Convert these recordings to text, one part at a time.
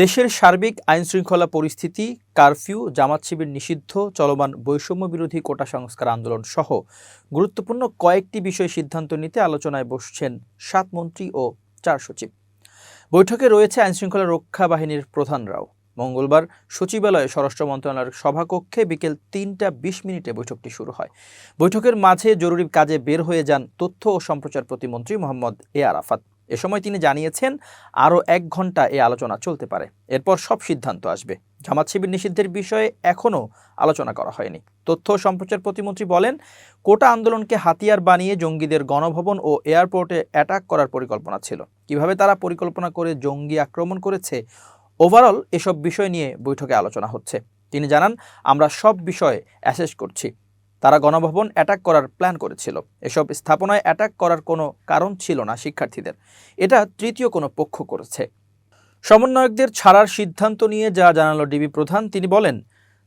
দেশের সার্বিক আইনশৃঙ্খলা পরিস্থিতি, কারফিউ, জামাত শিবির নিষিদ্ধ, চলমান বৈষম্য বিরোধী কোটা সংস্কার আন্দোলন সহ গুরুত্বপূর্ণ কয়েকটি বিষয়ে সিদ্ধান্ত নিতে আলোচনায় বসছেন সাত মন্ত্রী ও চার সচিব। বৈঠকে রয়েছে আইনশৃঙ্খলা রক্ষা বাহিনীর প্রধানরাও। মঙ্গলবার সচিবালয়ে স্বরাষ্ট্র মন্ত্রণালয়ের সভাকক্ষে বিকেল তিনটা বিশ মিনিটে বৈঠকটি শুরু হয়। বৈঠকের মাঝে জরুরি কাজে বের হয়ে যান তথ্য ও সম্প্রচার প্রতিমন্ত্রী মোহাম্মদ এ আরাফাত। এ সময় তিনি জানিয়েছেন, আরও এক ঘণ্টা এ আলোচনা চলতে পারে। এরপর সব সিদ্ধান্ত আসবে। জামাত শিবির নিষিদ্ধের বিষয়ে এখনও আলোচনা করা হয়নি। তথ্য সম্প্রচার প্রতিমন্ত্রী বলেন, কোটা আন্দোলনকে হাতিয়ার বানিয়ে জঙ্গিদের গণভবন ও এয়ারপোর্টে অ্যাটাক করার পরিকল্পনা ছিল। কীভাবে তারা পরিকল্পনা করে জঙ্গি আক্রমণ করেছে, ওভারঅল এসব বিষয় নিয়ে বৈঠকে আলোচনা হচ্ছে। তিনি জানান, আমরা সব বিষয়ে অ্যাসেস করছি। তারা গণভবন অ্যাটাক করার প্ল্যান করেছিল। এসব স্থাপনায় অ্যাটাক করার কোনো কারণ ছিল না শিক্ষার্থীদের। এটা তৃতীয় কোনো পক্ষ করেছে। সমন্বয়কদের ছাড়ার সিদ্ধান্ত নিয়ে যা জানালো ডিবি প্রধান, তিনি বলেন,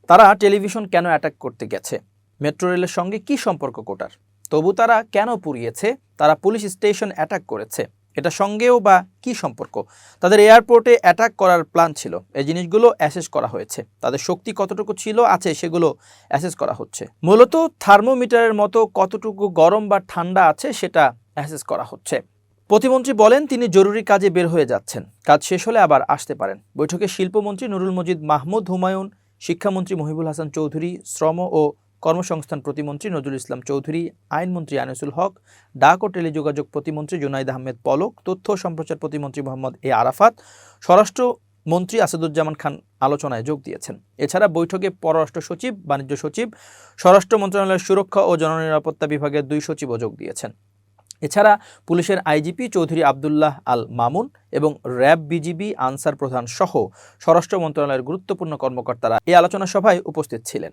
তারা টেলিভিশন কেন অ্যাটাক করতে গেছে? মেট্রো রেলের সঙ্গে কি সম্পর্ক কোটার? তবু তারা কেন পুড়িয়েছে? তারা পুলিশ স্টেশন অ্যাটাক করেছে। এটা সঙ্গেও বা কি সম্পর্ক? তাদের এয়ারপোর্টে অ্যাটাক করার প্ল্যান ছিল। এই জিনিসগুলো অ্যাসেস করা হয়েছে। তাদের শক্তি কতটুকু ছিল আছে সেগুলো অ্যাসেস করা হচ্ছে। মূলত থার্মোমিটারের মতো কতটুকু গরম বা ঠান্ডা আছে সেটা অ্যাসেস করা হচ্ছে। প্রতিমন্ত্রী বলেন তিনি জরুরি কাজে বের হয়ে যাচ্ছেন। কাজ শেষ হলে আবার আসতে পারেন। বৈঠকে শিল্পমন্ত্রী নুরুল মজিদ মাহমুদ হুমায়ুন, শিক্ষামন্ত্রী মহিবুল হাসান চৌধুরী, শ্রম ও কর্মসংস্থান প্রতিমন্ত্রী নজরুল ইসলাম চৌধুরী, আইনমন্ত্রী আনিসুল হক, ডাক ও টেলিযোগাযোগ প্রতিমন্ত্রী জুনাইদ আহমেদ পলক, তথ্য সম্প্রচার প্রতিমন্ত্রী মোহাম্মদ এ আরাফাত, স্বরাষ্ট্র মন্ত্রী আসাদুজ্জামান খান আলোচনায় যোগ দিয়েছেন। এছাড়া বৈঠকে পররাষ্ট্র সচিব, বাণিজ্য সচিব, স্বরাষ্ট্র মন্ত্রণালয়ের সুরক্ষা ও জননিরাপত্তা বিভাগের দুই সচিবও যোগ দিয়েছেন। এছাড়া পুলিশের আইজিপি চৌধুরী আবদুল্লাহ আল মামুন এবং র্যাব বিজিবি আনসার প্রধান সহ স্বরাষ্ট্র মন্ত্রণালয়ের গুরুত্বপূর্ণ কর্মকর্তারা এই আলোচনা সভায় উপস্থিত ছিলেন।